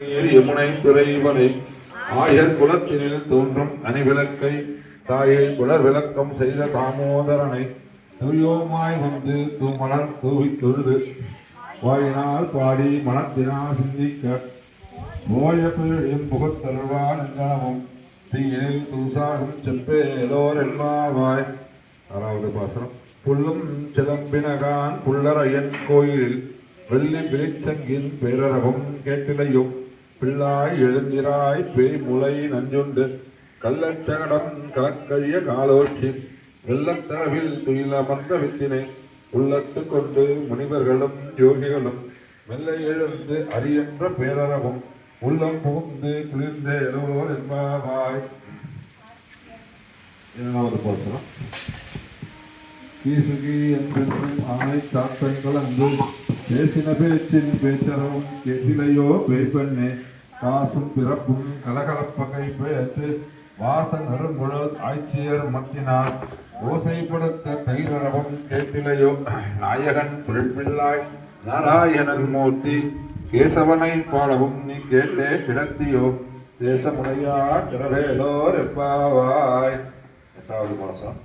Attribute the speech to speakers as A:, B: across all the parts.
A: யமுனை துறைவனை ஆயர் குலத்தினில் தோன்றும் அணிவிளக்கை தாயை குலர் விளக்கம் செய்த தாமோதரனை துரியோமாய் வந்து தூமலர் தூவி தொழுது வாயினால் பாடி மனத்தினால் சிந்திக்க மோய பீழியும் புகத்தருள்வான் எங்கனமும் தீயினில் தூசாகும் செப்பேலோர் எல்லாவாய். அதாவது பாசனம் புல்லும் சிலம்பினகான் புல்லரையன் கோயிலில் வெள்ளி விழிச்சங்கின் பேரரகம் கேட்டிலையும் பிள்ளாய் எழுந்திராய் பேய் முளை நஞ்சுண்டு. கள்ளச்சகடம் கலக்கழிய காலோச்சி. வெள்ளத்தரவில் துயிலமர்ந்த வித்தினை. உள்ளத்து கொண்டு முனிவர்களும் யோகிகளும் மெல்ல எழுந்து அரியன்ற பேரரவும். உள்ளம் புகுந்து குளிர்ந்த எழுவோர் என்பாவாய். ஏழாவது பாசனம் கீசுகி என்றென்றும் ஆணை சாத்தங்கள் அன்று. பேசின பேச்சின் பேச்சரவும் கேட்டிலையோ பேய்பெண்ணே காசும் பிறப்பும் கலகலப்பகை பேத்து வாச நறுங்குழல் ஆட்சியர் மத்தினார் ஓசைப்படுத்த தைதரவம் கேட்டிலையோ? நாயகன் பிள்ளாய் நாராயணன் மூர்த்தி கேசவனை பாடவும் நீ கேட்டே கிடத்தியோ தேசமுடையா திரவேலோர் எப்பாவாய் எட்டாவது மாசம்.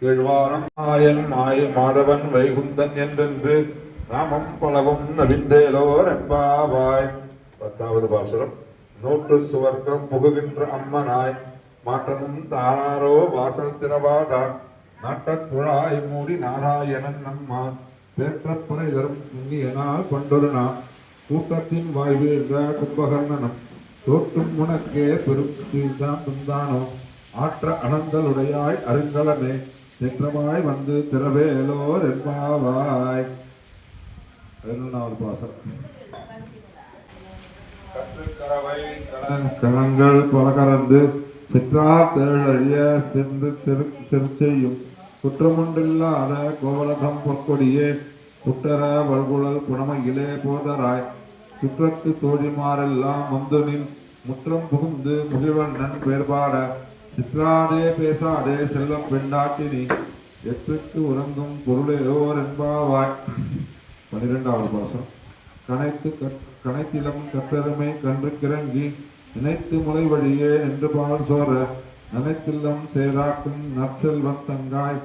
A: கீழ்வானம் மாயன் மாய மாதவன் வைகுந்தன் என்றென்று நாமம் பலவும் நவிந்தேலோர் எப்பாவாய் பத்தாவது பாசுரம். நூற்று சுவர்க்கம் புகுகின்ற அம்மனாய் மாற்றமும் தானாரோ வாசல் திறவாதான் நாட்டத்துழாய் மூடி நாராயணன் நம்மான். பேற்றப்புரை தரும் இங்கியனால் கொண்டொரு நாம் கூட்டத்தின் வாய்வீழ்ந்த கும்பகர்ணனம் தோற்றும் உனக்கே பெரும்தான் துந்தானோ. ஆற்ற அனந்தலுடையாய் அருங்கலமே சிற்றமாய் வந்து திரவேலோர் என்பாவாய் பதினொன்றாவது பாசம் கணங்கள் பலகரந்து சிற்றார் தேழழிய சென்று செரு செரு செய்யும் குற்றமொன்றில்லாத கோவலகம் பொற்கொடியே குட்டர வல்குழல் குணமையிலே போதராய் குற்றத்து தோழிமாரெல்லாம் மந்தனின் முற்றம் புகுந்து முகிழ்வண்ணன் பேர்பாட சிற்றாதே பேசாதே செல்லம் பெண்டாட்டினி எட்டுக்கு உறங்கும் பொருளையோர் என்பாவாய். பனிரெண்டாவது பாசம். கனைத்து கற்- கனைத்திலம் கத்தருமை கன்று கிறங்கி நினைத்து முளை வழியே நின்று பால் சோர நினைத்தில்லம் சேராக்கும் நற்செல்வன் தங்காய்.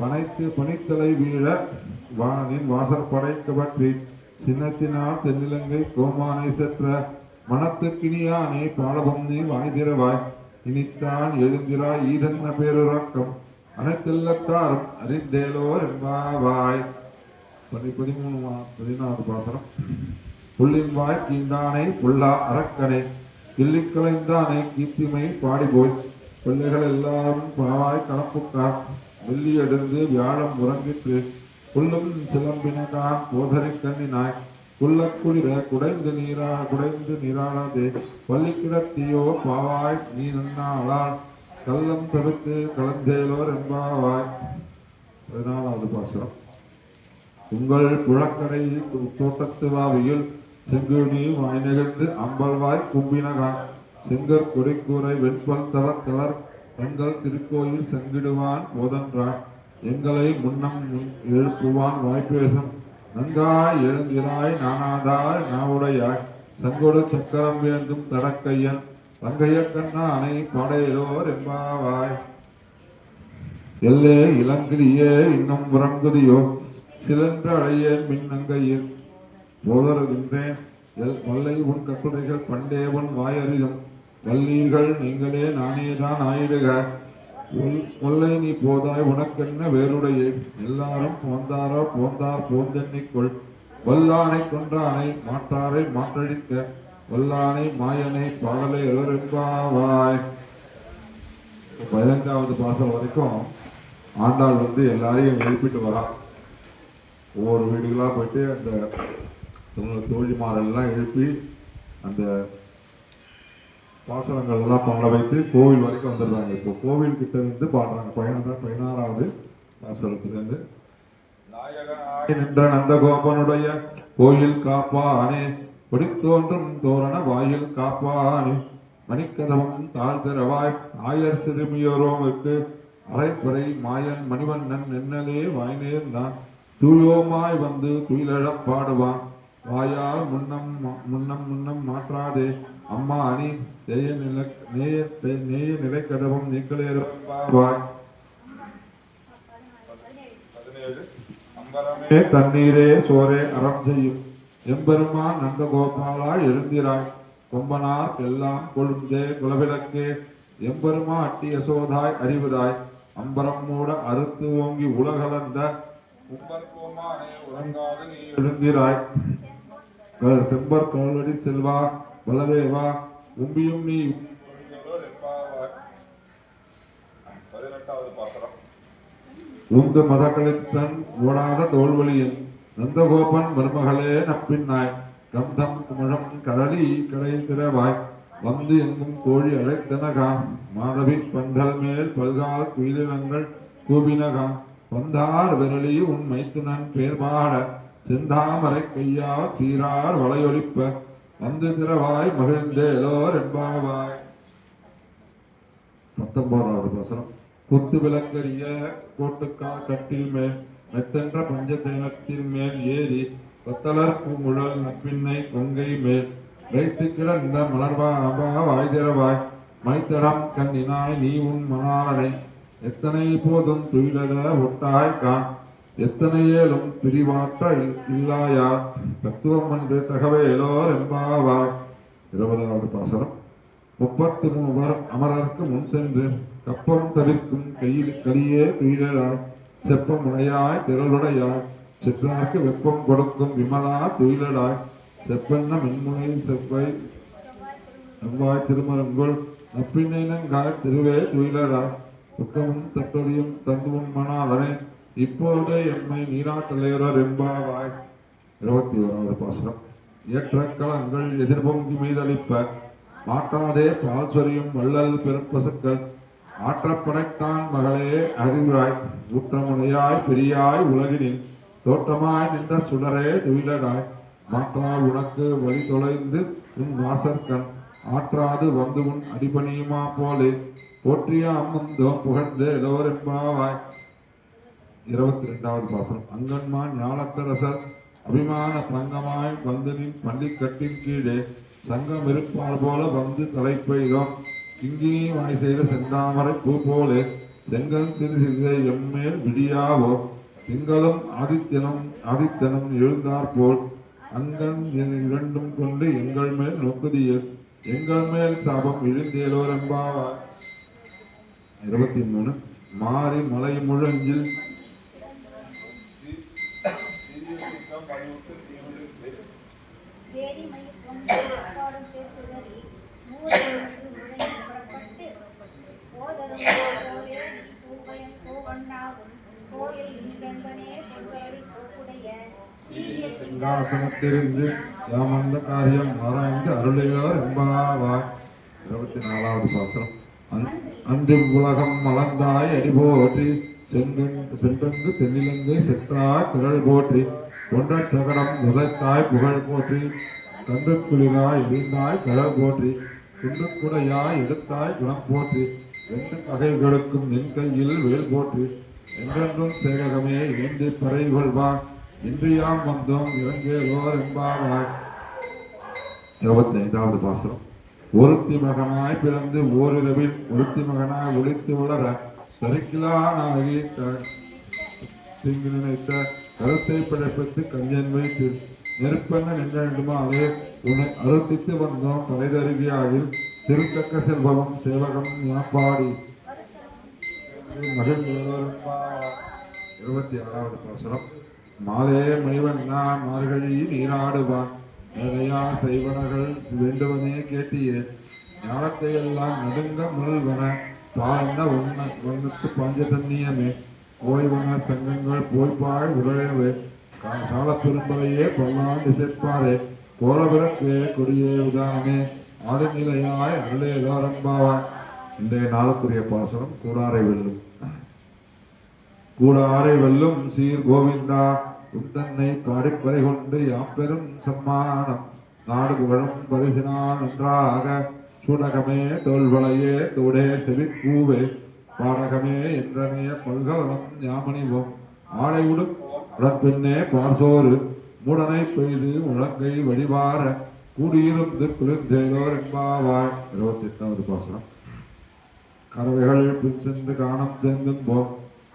A: பனைத்து பனித்தலை வீழ. வானின் வாசற்படைக்கு பற்றி சின்னத்தினால் தென்னிலங்கை கோமானை செற்ற. மனத்துக்கினியானே பாலபம் நீ வாய்திரவாய். இனித்தான் எழுந்திராய் ஈதன்ன பேருறக்கம். அனைத்தில்லத்தாரும் அறிந்தேலோர் என்பாவாய். பதி பதிமூணு பதினாறு பாசனம். புள்ளின் வாய் கீண்டானை புல்லா அரக்கனை கிள்ளிக்கலைந்தானை கீர்த்திமை பாடி போய் பிள்ளைகள் எல்லாரும் பாவாய் கணப்புக்கா வெள்ளி எடுந்து வியாழம் உறங்கிற்று. புல்லும் சிலம்பினான் போதரை கண்ணினாய். குள்ளக் குளிர குடைந்து நீரா குடைந்து நீராடாதே. பள்ளி கிடத்தியோ பாவாய் நீ நன்னாளால் கள்ளம் தவிர்த்து கலந்தேலோர் என்பாவாய். பதினாலாவது பாசுரம். உங்கள் புழக்கடை தோட்டத்து வாவியில் செங்குனி வாய் நிகழ்ந்து அம்பல்வாய் கும்பினகான். செங்கற் கொடிக்கூரை வெண்பல் தவர் தவர் எங்கள் திருக்கோயில் செங்கிடுவான் போதன்றான். எங்களை முன்னம் எழுப்புவான் வாய்ப்பேசம். நன்காய் எழுந்திராய் நானாதாய் நாவுடையாய். செங்கொடு சக்கரம் வேந்தும் தடக்கையன். தங்கைய கண்ணா அணை படையிலோர் எம்பாவாய் எல்லே இளங்கிரியே இன்னும் உறங்குதியோ. சிலன்ற அழையேன் மின்னங்கையின் போதருகின்றேன் எல் வல்லை உன் கட்டுரைகள் பண்டே உன் வாயறிதும் வல்லீர்கள் நீங்களே நானேதான் ஆயிடுக. உல்- முல்லை நீ போதாய் உனக்கென்ன வேறுடைய? எல்லாரும் போந்தாரோ போந்தார் போந்தென்னிக்கொள் வல்லானை கொன்றானை மாற்றாரை மாற்றழிக்க. வல்லானை மாயனை பாடலை எழுப்பாவாய். பதினைந்தாவது பாசல் வரைக்கும் ஆண்டாள் வந்து எல்லாரையும் எழுப்பிட்டு வரான். ஒவ்வொரு வீடுகளாக போயிட்டு அந்த தோ- தோழிமாரெல்லாம் எழுப்பி அந்த பாசனங்கள்லாம் பாட வைத்து கோவில் வரைக்கும் வந்துடுறாங்க. இப்போ கோவில் கிட்ட இருந்து பாடுறாங்க. பதினாறு பதினாறாவது பாசனத்திலிருந்து. நாயகனாய் நின்ற நந்தகோபனுடைய கோயில் காப்பானே படித்தோன்றும் தோரண வாயில் காப்பானே. மணிக்கதவம் தாழ்திரவாய் ஆயர் சிறுமியோரோமுக்கு அரைப்பறை மாயன் மணிவண்ணன் நின்னலே வாய்நேர்ந்தான். தூயோமாய் வந்து துயிலழப் பாடுவான். வாயால் முன்னம் முன்னம் முன்னம் மாற்றாதே. அம்மா அணி தேய நில நேய நேய நிலை கதவும் நீக்களேறும் வாய். அம்பரமே தண்ணீரே சோரே அறம் செய்யும். எம்பெருமான் நந்தகோபாலா எழுந்திராய். கொம்பனார் எல்லாம் கொழுந்தே குலவிளக்கே. எம்பெருமா அட்டி யசோதாய் அறிவுதாய். அம்பரம் மூட அறுத்து ஓங்கி உம்பர்கோமானே உறங்காது நீ எழுந்திராய். செம்பர் கல்வடி செல்வா பலதேவா உம்பியும் நீ. உந்த மதகளித்தன் ஓடாத தோல்வழியில் நந்தகோபன் மருமகளே நப்பின்னாய். கந்தம் குமழம் கடலி கடை திறவாய் வந்து எங்கும் கோழி அழைத்தனகா. மாதவி பந்தல் மேல் பல்கால் குயிலினங்கள் கூவினகா. வந்தார் விரலி உன் மைத்துனன் பேர்பாட செந்தாமரை கையால் சீரார் வளையொலிப்ப வந்து திறவாய் மகிழ்ந்தேலோர் என்பாவாய். பத்தொன்பதாவது வசனம். குத்து விளக்கரிய கோட்டுக்கா கட்டில் மேல் மெத்தென்ற பஞ்சதேனத்தின் மேல் ஏறி பத்தலர் பூங்குழல் நப்பின்னை கொங்கை மேல் வைத்து கிடந்த மலர்வா அபா வாய்திரவாய் மைத்தடம் கண்ணினாய் நீ உன் மணாளனை எத்தனை போதும் துயிலட ஒட்டாய் கான் எத்தனை ஏலும் பிரிவாற்ற இல்லாயார் தத்துவம் என்று தகவேலோர் எம்பாவாய் இருபதாவது பாசனம். முப்பத்து மூவர் அமரர்க்கு முன் சென்று கப்பம் தவிர்க்கும் கையில் கலியே துயிலாய் செப்பம் உடையாய் திரளுடையாய். சிற்றார்க்கு வெப்பம் கொடுக்கும் விமலா துயிலடாய் செப்பென்ன மின்முனை செவ்வாய். செவ்வாய் திருமரங்குள் நப்பின்னைனங்காய் திருவே துயிலாய் துக்கமும் தத்தொழியும் தந்துவும் மணாலனே இப்போதே எம்மை நீராட்டலையரர் எம்பாவாய் இருபத்தி ஓராவது பாசனம் ஏற்ற களங்கள் எதிர்பொங்கி மீதளிப்ப மாற்றாதே பால் சொரியும் வள்ளல் பெரும்பசுக்கள் ஆற்றப்படைத்தான் மகளே அறிவாய். ஊற்றமுனையாய் பெரியாய் உலகினின் தோற்றமாய் நின்ற சுடரே துயிலடாய். மாற்றா உனக்கு வழி தொலைந்து உன் வாசற்கண் ஆற்றாது வந்து உன் அடிபணியுமா போலே. போற்றிய அம்மந்தோ புகழ்ந்து எல்லோரெம்பாவாய் இருபத்தி ரெண்டாவது பாசனம் அங்கன்மா ஞானத்தரசர் அபிமான தங்கமாய் வந்து பள்ளிக்கட்டின் கீழே சங்கம் இருப்பார் போல வந்து தலைப்பெய்தோம். இங்கே வாய் செய்த செந்தாமரை பூ போலே செங்கல் சிறு சிறிதை எம்மேல் விடியாவோ. திங்களும் ஆதித்தனம் ஆதித்தனும் எழுந்தாற்போல் அங்கன் என் இரண்டும் கொண்டு எங்கள் மேல் நோக்குதியில் எங்கள் மேல் சாபம் இழிந்தேலோர் என்பாவார். இருபத்தி மூணு. மாறி மலை முழஞ்சில் சிங்காசனத்திலிருந்து யாமந்த காரியம் ஆராய்ந்து அருளையோர் என்பாவாய் இருபத்தி நாலாவது பாசனம் அன்- அன்று உலகம் மலர்ந்தாய் அடி போற்றி செங்கன் சென்றென்று தென்னிலங்கை செத்தாய் திரள் போற்றி கொன்ற சகடம் உதைத்தாய் புகழ் போற்றி கன்று எழுந்தாய் இழிந்தாய் கடல் போற்றி. குண்டு எடுத்தாய் குணம் போற்றி. எந்த பகைகளுக்கும் நின் கையில் வேல் போற்றி. என்றென்றும் சேவகமே இணைந்து பறை கொள்வார் இன்றியாம் வந்தோம் இறங்கேலோர் என்பாவாய் இருபத்தி ஐந்தாவது பாசுரம். ஒருத்தி மகனாய் பிறந்து ஓரிரவில் ஒருத்தி மகனாய் ஒழித்து வளர சரிக்கிலானாகி திங்கு நினைத்த கருத்தை பிழைப்பித்து கஞ்சன் வைத்து நெருப்பெண்ண நின்றுமாலே உன்னை அறுத்தித்து வந்தோம் தலைதருவியாயில் திருத்தக்க செல்வம் சேவகம் ஞாப்பாடி இருபத்தி ஆறாவது பாசுரம். மாலே மைவண்ணா மார்கழி நீராடுவான். நிறையா செய்வனர்கள் வேண்டுவனே கேட்டியே. ஞானத்தை எல்லாம் நெடுங்க முழுவன தாழ்ந்த ஒன்ன ஒன்னுக்கு பஞ்ச தண்ணியமே. ஓய்வன சங்கங்கள் போய்ப்பாய் உடழவே சால பெரும்பலையே பல்லாண்டு சேர்ப்பாரே. கோலபிறக்கே கொடியே உதாரணமே ஆளுநிலையாய் அருளே எல்லாரம்பாவாய் இன்றைய நாளுக்குரிய பாசனம் கூடாரை வெல்லும். கூடாரை வெல்லும் சீர் கோவிந்தா. உந்தன்னை பாடிப்பறை கொண்டு யாம் பெரும் சம்மானம். நாடு புகழும் பரிசினால் நன்றாக. சுடகமே தோல்வளையே தோடே செவிப்பூவே. பாடகமே என்றனைய பல்கலம் யாமணிவோம் ஆடை உடுப்பு உடற்பின்னே பார்சோறு மூடனை பெய்து முழங்கை வழிவார கூடியிருந்து குளிர்ந்தேலோர் என்பாவாய். இருபத்தி எட்டாவது பாசனம் கறவைகள் பின் சென்று காணம் சேர்ந்தும் போம்.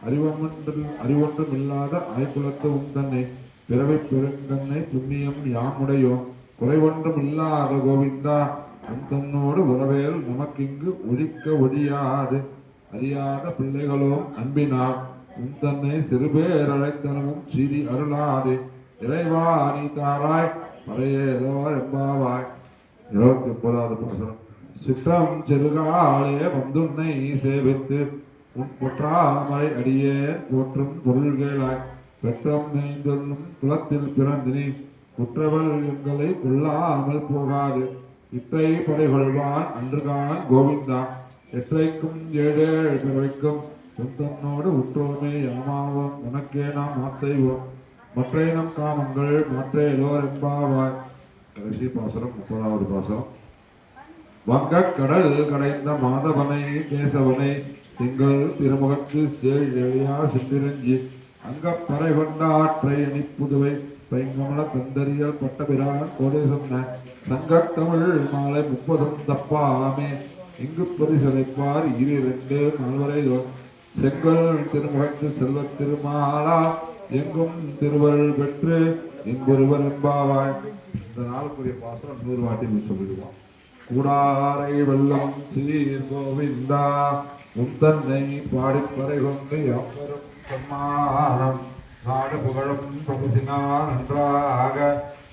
A: அறிவொன்றில் அறிவொன்றும் இல்லாத ஐக்குலத்து உன் தன்னை பிறவை பெருங்கண்ணை புண்ணியம் யாமுடையோம். குறைவொன்றும் இல்லாத கோவிந்தா அந்தன்னோடு உறவேல் நமக்கிங்கு ஒழிக்க ஒழியாது. அறியாத பிள்ளைகளோ அன்பினால். தன்னை சிறுபேர் அழைத்தனமும் சிறி அருளாதே. இறைவா நீ தாராய். மறையேலோ எம்பாவாய் இருபத்தி ஒன்பதாவது பாசனம் சிற்றம் செருகாலே வந்துன்னை சேவித்து உன் பொற்றாமரை அடியே போற்றும் பொருள்களாய். பெற்றம் மேய்ந்தொன்னும் குலத்தில் பிறந்தினி குற்றவள் எங்களை கொள்ளாமல் போகாது. இத்தை படைகொள்வான் அன்றுகான் கோவிந்தா. எற்றைக்கும் ஏழேழு பிறவைக்கும் உன் உற்றோமே யாமாவோம் உனக்கே நாம் ஆட்செய்வோம் மற்றை நம் காமங்கள் மற்றேலோர் என்பாவாய். கடைசி பாசனம் முப்பதாவது பாசம் வங்கக் கடல் கடைந்த மாதவனை கேசவனை திங்கள் திருமுகத்து சேழியா சென்றிரஞ்சி அங்கப் பறை கொண்ட ஆற்றை அணிப்புதுவை பைங்கமல தந்தரியல் பட்டபிரான் கோடை சொன்ன சங்கத் தமிழ் மாலை முப்பதும் தப்பாமே. இங்கு பரிசலைப்பார் இரு ரெண்டு நால்வரை செங்கல் திருமுகத்து செல்வத் திருமாலா எங்கும் திருவருள் பெற்று இன்பொருவர் என்பாவாய். இந்த நாளுக்குரிய பாசனம் நூறு வாட்டி சொல்லிடுவான். கூடாரை வெள்ளம் சீர் கோவிந்தா உந்தன்னை பாடிப்பறை கொண்டு அம்பரும் சம்மானம் நாடு புகழும் பகுசினான் நன்றாக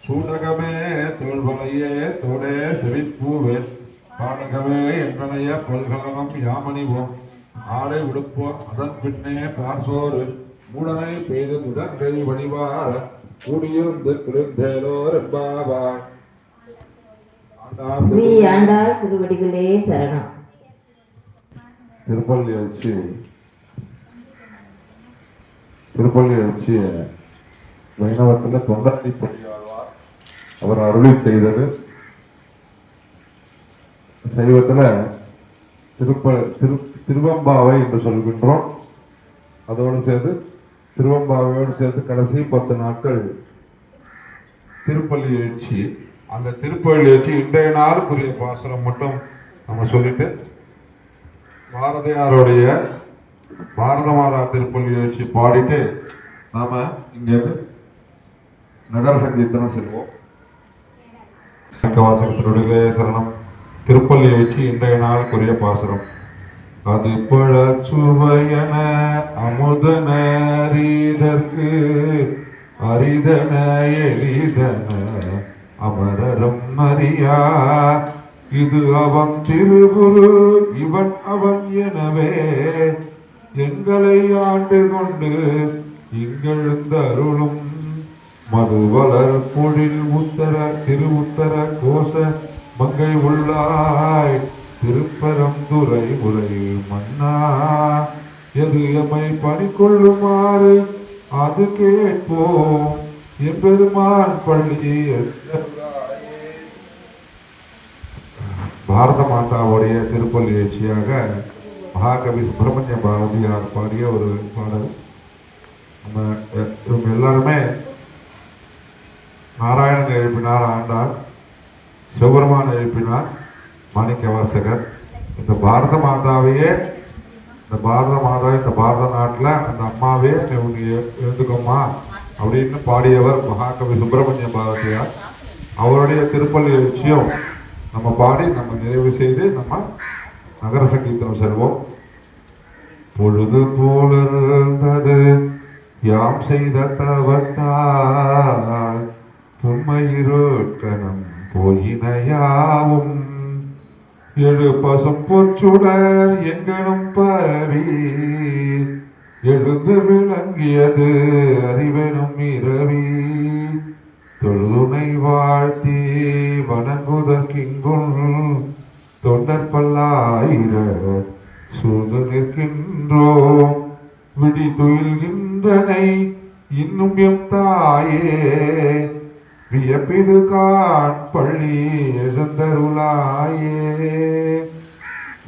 A: சூடகமே தோல்வலையே தோடே செவிப்பூவேன் பாடகமே என்பனைய பல்கலகம் யாமணிவோம். ஆடை உடுப்போம். அதன் பின்னே பார்சோறு மூடனை பெய்து முதங்கை வழிவார கூடியிருந்து குளிர்ந்தேலோர் என்பாவாய்.
B: ஸ்ரீ ஆண்டாள் திருவடிகளே சரணம்.
A: திருப்பள்ளி வச்சு திருப்பள்ளி வச்சு வைணவத்தில் தொண்டரை பொறியாழ்வார் அவர் அருளி செய்தது. சைவத்துல திருப்ப திரு திருவம்பாவை என்று சொல்கின்றோம். அதோடு சேர்த்து திருவம்பாவையோடு சேர்த்து கடைசி பத்து நாட்கள் திருப்பள்ளி எழுச்சி. அந்த திருப்பள்ளி எழுச்சி இன்றைய நாளுக்குரிய பாசுரம் மட்டும் நம்ம சொல்லிட்டு பாரதியாருடைய பாரத மாதா திருப்பள்ளி எழுச்சி பாடிட்டு நாம இங்கேருந்து நகர சங்கீர்த்தனம் செல்வோம். வாசகத்தினுடைய சரணம். திருப்பள்ளி எழுச்சி இன்றைய நாளுக்குரிய பாசுரம். அது பழச்சுவையன அமுதன ரீதற்கு அரிதன எளிதன அமரரும் அறியா. இது அவன் திருகுரு இவன் அவன் எனவே எங்களை ஆண்டு கொண்டு இங்கெழுந்தருளும். மதுவளர் பொழில் உத்தர திரு உத்தர கோச மங்கை உள்ளாய். திருப்பரந்துரை உரை மன்னா எது எம்மை பணிக்கொள்ளுமாறு அது கேட்போம். எம்பெருமான் பள்ளி பாரத மாதாவுடைய திருப்பள்ளி எழுச்சியாக மகாகவி சுப்பிரமணிய பாரதியார் பாடிய ஒரு பாடல். நம்ம இவங்க எல்லாருமே நாராயணன் எழுப்பினார் ஆண்டார் சிவபெருமான் எழுப்பினார். மாணிக்க வாசகர் இந்த பாரத மாதாவையே இந்த பாரத மாதா இந்த பாரத நாட்டில் அந்த அம்மாவே இவங்க எழுந்துக்கோமா அப்படின்னு பாடியவர் மகாகவி சுப்பிரமணிய பாரதியார். அவருடைய திருப்பள்ளி எழுச்சியும் நம்ம பாடி நம்ம நிறைவு செய்து நம்ம நகர சங்கீதம் செல்வோம். பொழுது போலிருந்தது யாம் செய்த தவத்தால் புண்மையிருக்கணும் போயினையாவும் எழு பசும் பொச்சுடர் எங்கனும் பரவி எழுந்து விளங்கியது அறிவெனும் இரவி. தொழுனை வாழ்த்தி வணங்குதற்கிங்குள் தொண்டர் பல்லாயிர சூழ்ந்து நிற்கின்றோம். விழி துயில்கின்றனை இன்னும் எம் தாயே வியப்பிது கான் பள்ளி எழுந்தருளாயே.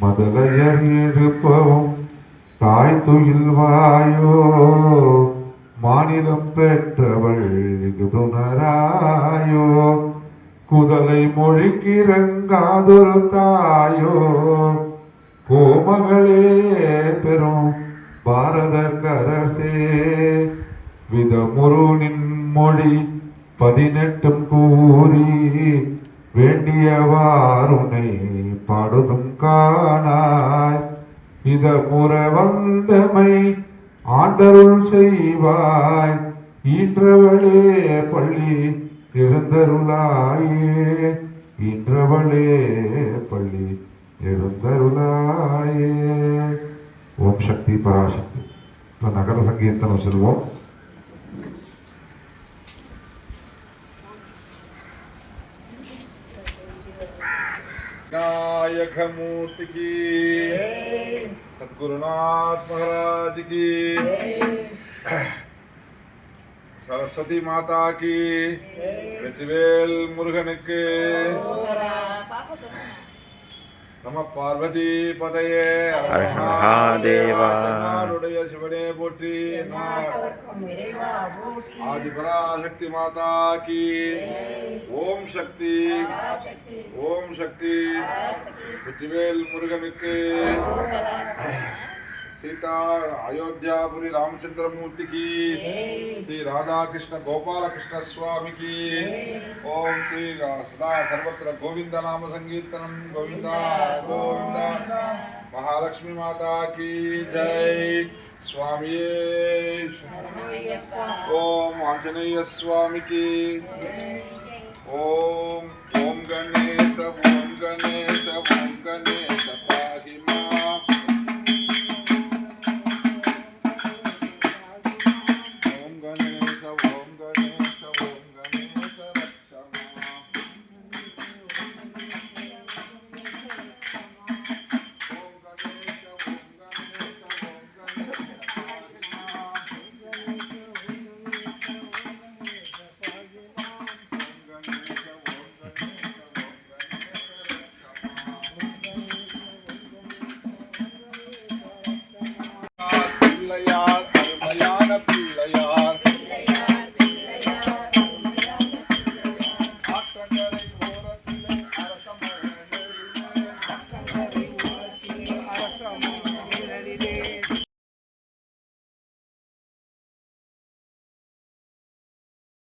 A: மதலையர் இருப்பவும் தாய் துயில் வாயோ.
C: மாநிலம் பெற்றவள் இதுணராயோ குதலை மொழிக்கிறங்காதொரு தாயோ. கோமகளே பெரும் பாரத கரசே விதமுருனின் மொழி பதினெட்டும் கூறி வேண்டியவாருனை படுதும் காணாய். இத முற வந்தமை ஆண்டருள் செய்வாய். ஈன்றவளே பள்ளி எழுந்தருளாயே. ஈன்றவளே பள்ளி எழுந்தருளாயே. ஓம் சக்தி பராசக்தி. இப்ப நகர சங்கீர்த்தனம் சொல்லுவோம்
A: विनायक मूर्ति की। सदगुरुनाथ महाराज की। सरस्वती माता की। प्रतिवेल मुर्गन के। நம பார்வதி பதையே
B: ஹர மகாதேவா.
A: நாடுடைய சிவனே போற்றி ஆதிபராசக்தி மாதா கி ஓம் சக்தி ஓம் சக்தி வெற்றிவேல் முருகனுக்கு सीता अयोध्यापुरी रामचंद्रमूर्ति की। श्री राधा कृष्ण गोपाल कृष्ण स्वामी की। ओम श्री सदा सर्वत्र गोविंद नाम संकीर्तन। गोविंद गोविंद। महालक्ष्मी माता की जय। स्वामी ओम आंजनेय स्वामी की। ओम ओम गणेश ओम गणेश ओम गणेश।